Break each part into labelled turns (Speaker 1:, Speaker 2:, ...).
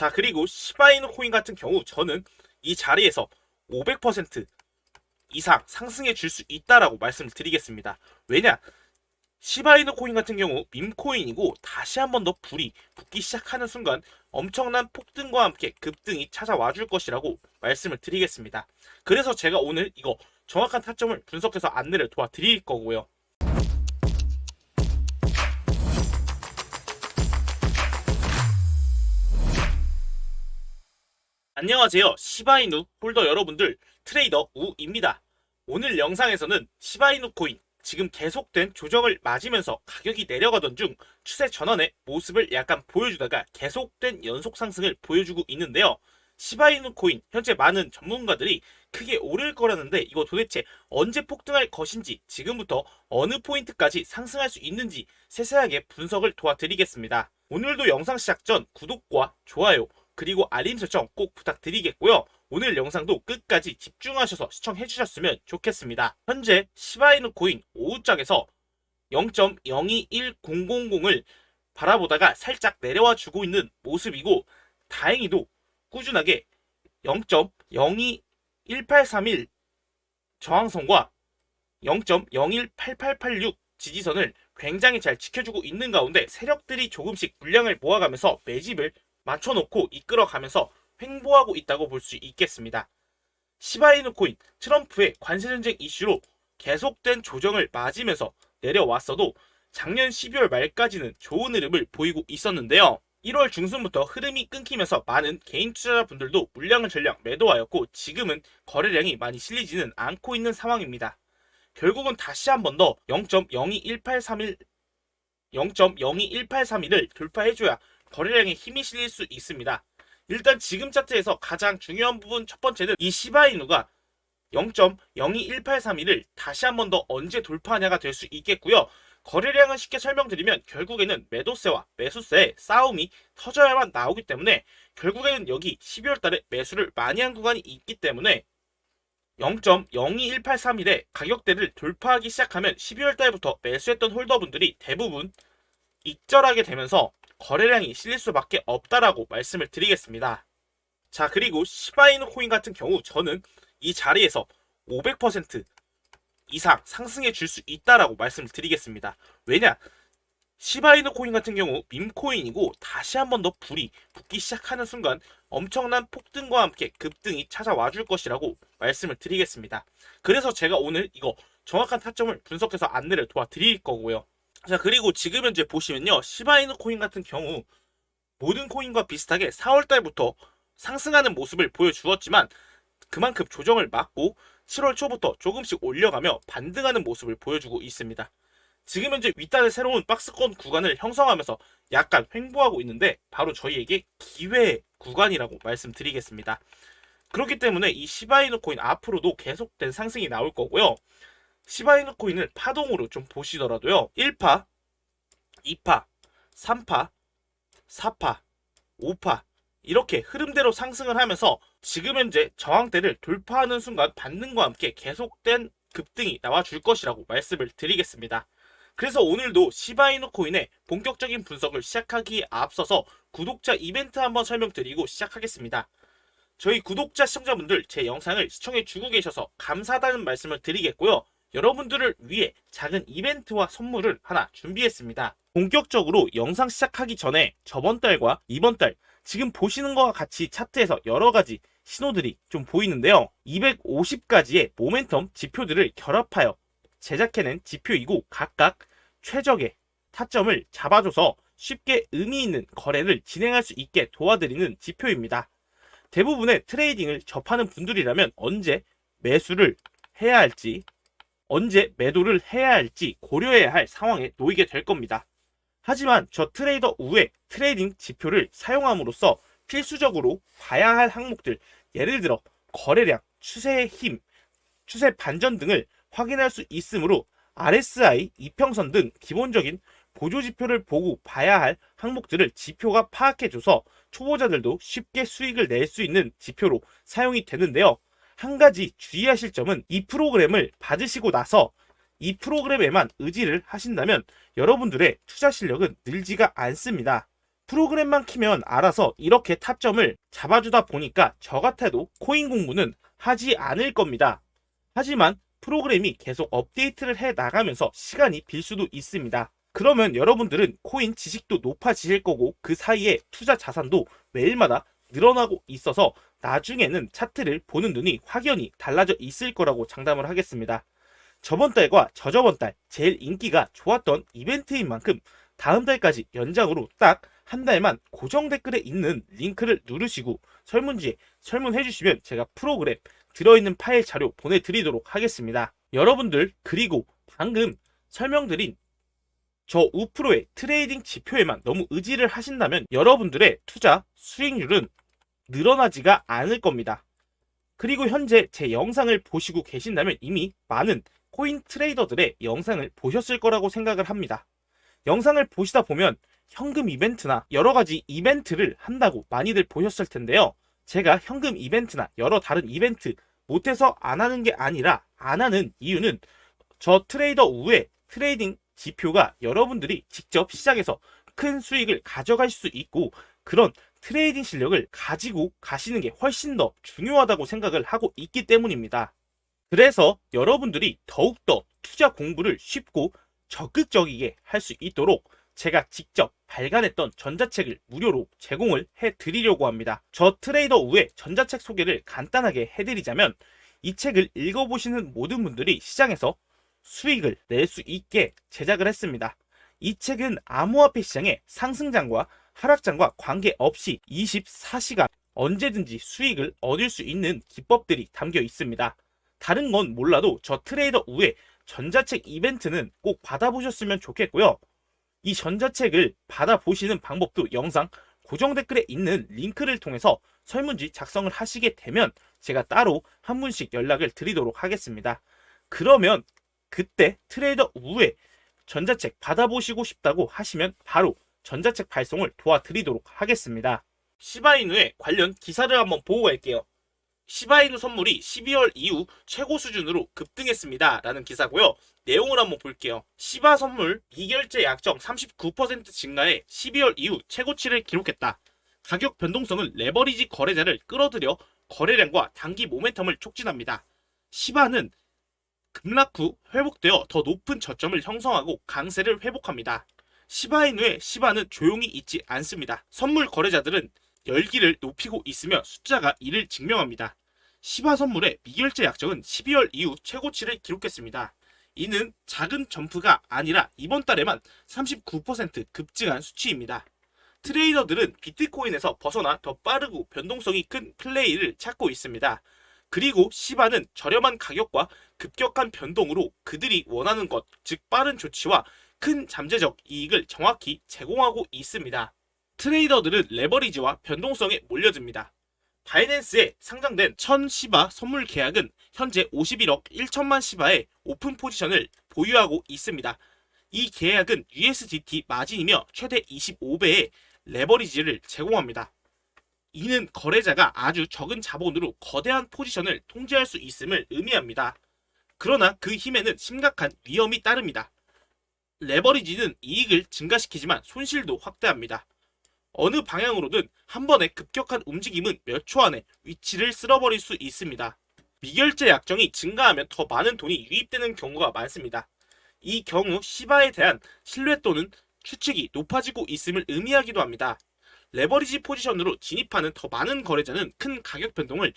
Speaker 1: 자, 그리고 시바이누 코인 같은 경우 저는 이 자리에서 500% 이상 상승해 줄 수 있다라고 말씀을 드리겠습니다. 왜냐? 시바이누 코인 같은 경우 밈코인이고 다시 한 번 더 불이 붙기 시작하는 순간 엄청난 폭등과 함께 급등이 찾아와 줄 것이라고 말씀을 드리겠습니다. 그래서 제가 오늘 이거 정확한 타점을 분석해서 안내를 도와드릴 거고요. 안녕하세요. 시바이누 홀더 여러분들, 트레이더 우입니다. 오늘 영상에서는 시바이누 코인 지금 계속된 조정을 맞으면서 가격이 내려가던 중 추세 전환의 모습을 약간 보여주다가 계속된 연속 상승을 보여주고 있는데요. 시바이누 코인 현재 많은 전문가들이 크게 오를 거라는데 이거 도대체 언제 폭등할 것인지 지금부터 어느 포인트까지 상승할 수 있는지 세세하게 분석을 도와드리겠습니다. 오늘도 영상 시작 전 구독과 좋아요 그리고 알림 설정 꼭 부탁드리겠고요. 오늘 영상도 끝까지 집중하셔서 시청해 주셨으면 좋겠습니다. 현재 시바이누 코인 오후장에서 0.021000을 바라보다가 살짝 내려와 주고 있는 모습이고 다행히도 꾸준하게 0.021831 저항선과 0.018886 지지선을 굉장히 잘 지켜주고 있는 가운데 세력들이 조금씩 물량을 모아가면서 매집을 맞춰놓고 이끌어가면서 횡보하고 있다고 볼 수 있겠습니다. 시바이누 코인 트럼프의 관세 전쟁 이슈로 계속된 조정을 맞으면서 내려왔어도 작년 12월 말까지는 좋은 흐름을 보이고 있었는데요. 1월 중순부터 흐름이 끊기면서 많은 개인 투자자분들도 물량을 전량 매도하였고 지금은 거래량이 많이 실리지는 않고 있는 상황입니다. 결국은 다시 한 번 더 0.021831 0.021831을 돌파해줘야 거래량에 힘이 실릴 수 있습니다. 일단 지금 차트에서 가장 중요한 부분 첫 번째는 이 시바이누가 0.021831을 다시 한 번 더 언제 돌파하냐가 될 수 있겠고요. 거래량은 쉽게 설명드리면 결국에는 매도세와 매수세의 싸움이 터져야만 나오기 때문에 결국에는 여기 12월 달에 매수를 많이 한 구간이 있기 때문에 0.021831의 가격대를 돌파하기 시작하면 12월 달부터 매수했던 홀더분들이 대부분 익절하게 되면서 거래량이 실릴 수밖에 없다라고 말씀을 드리겠습니다. 자, 그리고 시바이누 코인 같은 경우 저는 이 자리에서 500% 이상 상승해 줄 수 있다라고 말씀을 드리겠습니다. 왜냐? 시바이누 코인 같은 경우 밈코인이고 다시 한 번 더 불이 붙기 시작하는 순간 엄청난 폭등과 함께 급등이 찾아와 줄 것이라고 말씀을 드리겠습니다. 그래서 제가 오늘 이거 정확한 타점을 분석해서 안내를 도와드릴 거고요. 자, 그리고 지금 현재 보시면요. 시바이누 코인 같은 경우 모든 코인과 비슷하게 4월 달부터 상승하는 모습을 보여주었지만 그만큼 조정을 막고 7월 초부터 조금씩 올려가며 반등하는 모습을 보여주고 있습니다. 지금 현재 윗단의 새로운 박스권 구간을 형성하면서 약간 횡보하고 있는데 바로 저희에게 기회 구간이라고 말씀드리겠습니다. 그렇기 때문에 이 시바이누 코인 앞으로도 계속된 상승이 나올 거고요. 시바이누 코인을 파동으로 좀 보시더라도요. 1파, 2파, 3파, 4파, 5파 이렇게 흐름대로 상승을 하면서 지금 현재 저항대를 돌파하는 순간 반등과 함께 계속된 급등이 나와 줄 것이라고 말씀을 드리겠습니다. 그래서 오늘도 시바이누 코인의 본격적인 분석을 시작하기에 앞서서 구독자 이벤트 한번 설명드리고 시작하겠습니다. 저희 구독자 시청자분들 제 영상을 시청해 주고 계셔서 감사하다는 말씀을 드리겠고요. 여러분들을 위해 작은 이벤트와 선물을 하나 준비했습니다. 본격적으로 영상 시작하기 전에 저번 달과 이번 달 지금 보시는 것과 같이 차트에서 여러 가지 신호들이 좀 보이는데요. 250가지의 모멘텀 지표들을 결합하여 제작해낸 지표이고 각각 최적의 타점을 잡아줘서 쉽게 의미 있는 거래를 진행할 수 있게 도와드리는 지표입니다. 대부분의 트레이딩을 접하는 분들이라면 언제 매수를 해야 할지 언제 매도를 해야 할지 고려해야 할 상황에 놓이게 될 겁니다. 하지만 저 트레이더 우의 트레이딩 지표를 사용함으로써 필수적으로 봐야 할 항목들, 예를 들어 거래량, 추세의 힘, 추세 반전 등을 확인할 수 있으므로 RSI, 이평선 등 기본적인 보조 지표를 보고 봐야 할 항목들을 지표가 파악해줘서 초보자들도 쉽게 수익을 낼 수 있는 지표로 사용이 되는데요. 한 가지 주의하실 점은 이 프로그램을 받으시고 나서 이 프로그램에만 의지를 하신다면 여러분들의 투자 실력은 늘지가 않습니다. 프로그램만 키면 알아서 이렇게 타점을 잡아주다 보니까 저 같아도 코인 공부는 하지 않을 겁니다. 하지만 프로그램이 계속 업데이트를 해 나가면서 시간이 빌 수도 있습니다. 그러면 여러분들은 코인 지식도 높아지실 거고 그 사이에 투자 자산도 매일마다 늘어나고 있어서 나중에는 차트를 보는 눈이 확연히 달라져 있을 거라고 장담을 하겠습니다. 저번 달과 저저번 달 제일 인기가 좋았던 이벤트인 만큼 다음 달까지 연장으로 딱 한 달만 고정 댓글에 있는 링크를 누르시고 설문지에 설문해 주시면 제가 프로그램 들어있는 파일 자료 보내드리도록 하겠습니다. 여러분들 그리고 방금 설명드린 저 우프로의 트레이딩 지표에만 너무 의지를 하신다면 여러분들의 투자 수익률은 늘어나지가 않을 겁니다. 그리고 현재 제 영상을 보시고 계신다면 이미 많은 코인 트레이더들의 영상을 보셨을 거라고 생각을 합니다. 영상을 보시다 보면 현금 이벤트나 여러 가지 이벤트를 한다고 많이들 보셨을 텐데요. 제가 현금 이벤트나 여러 다른 이벤트 못해서 안 하는 게 아니라 안 하는 이유는 저 트레이더 우의 트레이딩 지표가 여러분들이 직접 시장에서 큰 수익을 가져갈 수 있고 그런 트레이딩 실력을 가지고 가시는 게 훨씬 더 중요하다고 생각을 하고 있기 때문입니다. 그래서 여러분들이 더욱더 투자 공부를 쉽고 적극적이게 할 수 있도록 제가 직접 발간했던 전자책을 무료로 제공을 해 드리려고 합니다. 저 트레이더 우의 전자책 소개를 간단하게 해드리자면 이 책을 읽어보시는 모든 분들이 시장에서 수익을 낼 수 있게 제작을 했습니다. 이 책은 암호화폐 시장의 상승장과 하락장과 관계없이 24시간 언제든지 수익을 얻을 수 있는 기법들이 담겨 있습니다. 다른 건 몰라도 저 트레이더 우의 전자책 이벤트는 꼭 받아보셨으면 좋겠고요. 이 전자책을 받아보시는 방법도 영상 고정 댓글에 있는 링크를 통해서 설문지 작성을 하시게 되면 제가 따로 한 분씩 연락을 드리도록 하겠습니다. 그러면 그때 트레이더 우의 전자책 받아보시고 싶다고 하시면 바로 전자책 발송을 도와드리도록 하겠습니다. 시바이누의 관련 기사를 한번 보고 갈게요. 시바이누 선물이 12월 이후 최고 수준으로 급등했습니다. 라는 기사고요. 내용을 한번 볼게요. 시바 선물 미결제 약정 39% 증가해 12월 이후 최고치를 기록했다. 가격 변동성은 레버리지 거래자를 끌어들여 거래량과 단기 모멘텀을 촉진합니다. 시바는 급락 후 회복되어 더 높은 저점을 형성하고 강세를 회복합니다. 시바이누의 시바는 조용히 있지 않습니다. 선물 거래자들은 열기를 높이고 있으며 숫자가 이를 증명합니다. 시바 선물의 미결제 약정은 12월 이후 최고치를 기록했습니다. 이는 작은 점프가 아니라 이번 달에만 39% 급증한 수치입니다. 트레이더들은 비트코인에서 벗어나 더 빠르고 변동성이 큰 플레이를 찾고 있습니다. 그리고 시바는 저렴한 가격과 급격한 변동으로 그들이 원하는 것, 즉 빠른 조치와 큰 잠재적 이익을 정확히 제공하고 있습니다. 트레이더들은 레버리지와 변동성에 몰려듭니다. 바이낸스에 상장된 1000 시바 선물 계약은 현재 51억 1천만 시바의 오픈 포지션을 보유하고 있습니다. 이 계약은 USDT 마진이며 최대 25배의 레버리지를 제공합니다. 이는 거래자가 아주 적은 자본으로 거대한 포지션을 통제할 수 있음을 의미합니다. 그러나 그 힘에는 심각한 위험이 따릅니다. 레버리지는 이익을 증가시키지만 손실도 확대합니다. 어느 방향으로든 한 번의 급격한 움직임은 몇 초 안에 위치를 쓸어버릴 수 있습니다. 미결제 약정이 증가하면 더 많은 돈이 유입되는 경우가 많습니다. 이 경우 시바에 대한 신뢰 또는 추측이 높아지고 있음을 의미하기도 합니다. 레버리지 포지션으로 진입하는 더 많은 거래자는 큰 가격 변동을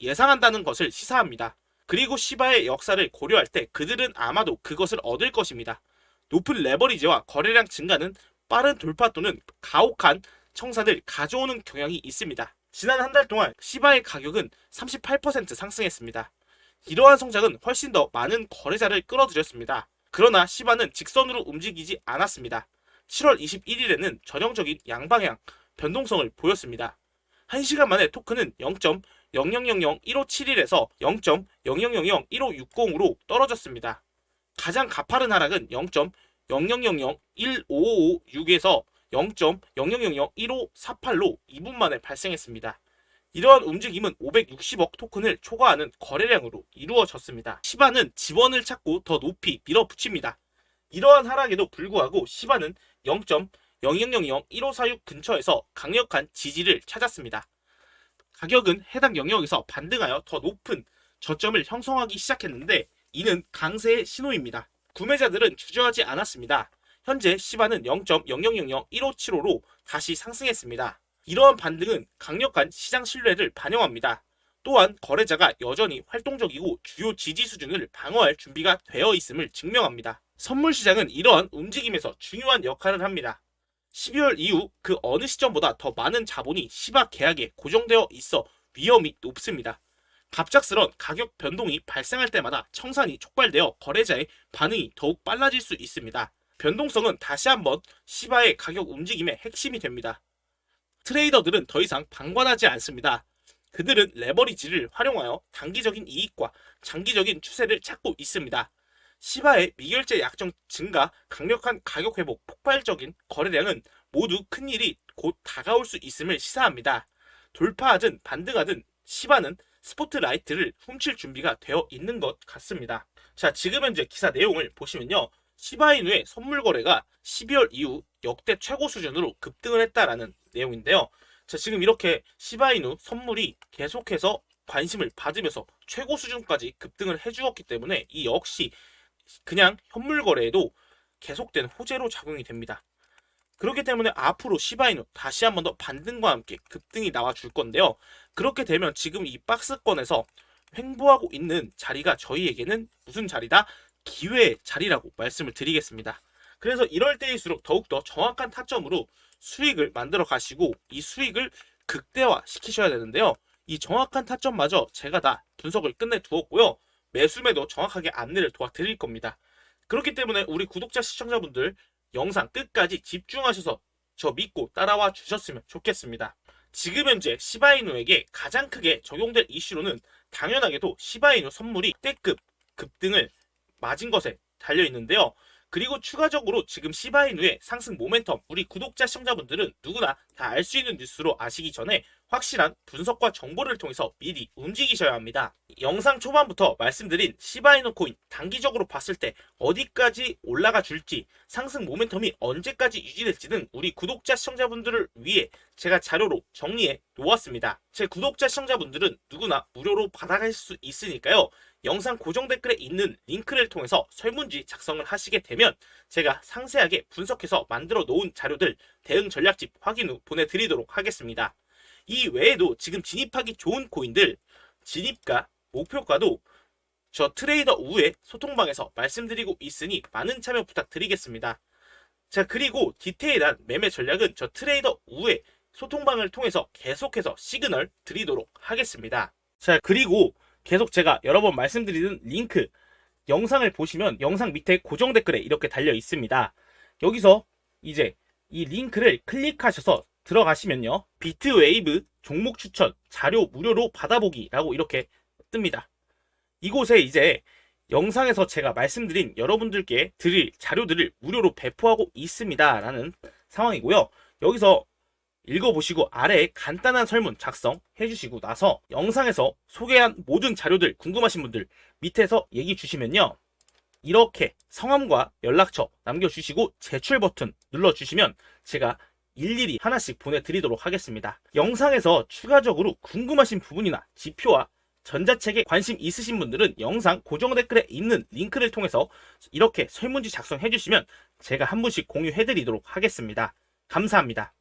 Speaker 1: 예상한다는 것을 시사합니다. 그리고 시바의 역사를 고려할 때 그들은 아마도 그것을 얻을 것입니다. 높은 레버리지와 거래량 증가는 빠른 돌파 또는 가혹한 청산을 가져오는 경향이 있습니다. 지난 한 달 동안 시바의 가격은 38% 상승했습니다. 이러한 성장은 훨씬 더 많은 거래자를 끌어들였습니다. 그러나 시바는 직선으로 움직이지 않았습니다. 7월 21일에는 전형적인 양방향 변동성을 보였습니다. 1시간 만에 토큰은 0.00001571에서 0.00001560으로 떨어졌습니다. 가장 가파른 하락은 0.00015556에서 0.00001548로 2분 만에 발생했습니다. 이러한 움직임은 560억 토큰을 초과하는 거래량으로 이루어졌습니다. 시바는 지원을 찾고 더 높이 밀어붙입니다. 이러한 하락에도 불구하고 시바는 0000-1546 근처에서 강력한 지지를 찾았습니다. 가격은 해당 영역에서 반등하여 더 높은 저점을 형성하기 시작했는데 이는 강세의 신호입니다. 구매자들은 주저하지 않았습니다. 현재 시바는 0.00001575로 다시 상승했습니다. 이러한 반등은 강력한 시장 신뢰를 반영합니다. 또한 거래자가 여전히 활동적이고 주요 지지 수준을 방어할 준비가 되어 있음을 증명합니다. 선물 시장은 이러한 움직임에서 중요한 역할을 합니다. 12월 이후 그 어느 시점보다 더 많은 자본이 시바 계약에 고정되어 있어 위험이 높습니다. 갑작스런 가격 변동이 발생할 때마다 청산이 촉발되어 거래자의 반응이 더욱 빨라질 수 있습니다. 변동성은 다시 한번 시바의 가격 움직임의 핵심이 됩니다. 트레이더들은 더 이상 방관하지 않습니다. 그들은 레버리지를 활용하여 단기적인 이익과 장기적인 추세를 찾고 있습니다. 시바의 미결제 약정 증가, 강력한 가격 회복, 폭발적인 거래량은 모두 큰 일이 곧 다가올 수 있음을 시사합니다. 돌파하든 반등하든 시바는 스포트라이트를 훔칠 준비가 되어 있는 것 같습니다. 자, 지금 현재 기사 내용을 보시면요. 시바이누의 선물 거래가 12월 이후 역대 최고 수준으로 급등을 했다라는 내용인데요. 자, 지금 이렇게 시바이누 선물이 계속해서 관심을 받으면서 최고 수준까지 급등을 해주었기 때문에 이 역시 그냥 현물 거래에도 계속된 호재로 작용이 됩니다. 그렇기 때문에 앞으로 시바이누 다시 한번 더 반등과 함께 급등이 나와 줄 건데요. 그렇게 되면 지금 이 박스권에서 횡보하고 있는 자리가 저희에게는 무슨 자리다? 기회의 자리라고 말씀을 드리겠습니다. 그래서 이럴 때일수록 더욱더 정확한 타점으로 수익을 만들어 가시고 이 수익을 극대화 시키셔야 되는데요. 이 정확한 타점마저 제가 다 분석을 끝내 두었고요. 매수매도 정확하게 안내를 도와드릴 겁니다. 그렇기 때문에 우리 구독자 시청자분들 영상 끝까지 집중하셔서 저 믿고 따라와 주셨으면 좋겠습니다. 지금 현재 시바이누에게 가장 크게 적용될 이슈로는 당연하게도 시바이누 선물이 때급 급등을 맞은 것에 달려 있는데요. 그리고 추가적으로 지금 시바이누의 상승 모멘텀 우리 구독자 시청자분들은 누구나 다 알 수 있는 뉴스로 아시기 전에 확실한 분석과 정보를 통해서 미리 움직이셔야 합니다. 영상 초반부터 말씀드린 시바이누 코인 단기적으로 봤을 때 어디까지 올라가 줄지 상승 모멘텀이 언제까지 유지될지는 우리 구독자 시청자분들을 위해 제가 자료로 정리해 놓았습니다. 제 구독자 시청자분들은 누구나 무료로 받아갈 수 있으니까요. 영상 고정 댓글에 있는 링크를 통해서 설문지 작성을 하시게 되면 제가 상세하게 분석해서 만들어 놓은 자료들 대응 전략집 확인 후 보내드리도록 하겠습니다. 이 외에도 지금 진입하기 좋은 코인들 진입가, 목표가도 저 트레이더 우회 소통방에서 말씀드리고 있으니 많은 참여 부탁드리겠습니다. 자 그리고 디테일한 매매 전략은 저 트레이더 우회 소통방을 통해서 계속해서 시그널 드리도록 하겠습니다. 자 그리고 계속 제가 여러 번 말씀드리는 링크 영상을 보시면 영상 밑에 고정 댓글에 이렇게 달려 있습니다. 여기서 이제 이 링크를 클릭하셔서 들어가시면요. 비트웨이브 종목 추천 자료 무료로 받아보기라고 이렇게 뜹니다. 이곳에 이제 영상에서 제가 말씀드린 여러분들께 드릴 자료들을 무료로 배포하고 있습니다. 라는 상황이고요. 여기서 읽어보시고 아래에 간단한 설문 작성해 주시고 나서 영상에서 소개한 모든 자료들 궁금하신 분들 밑에서 얘기 주시면요. 이렇게 성함과 연락처 남겨주시고 제출 버튼 눌러주시면 제가 일일이 하나씩 보내드리도록 하겠습니다. 영상에서 추가적으로 궁금하신 부분이나 지표와 전자책에 관심 있으신 분들은 영상 고정 댓글에 있는 링크를 통해서 이렇게 설문지 작성해 주시면 제가 한 분씩 공유해 드리도록 하겠습니다. 감사합니다.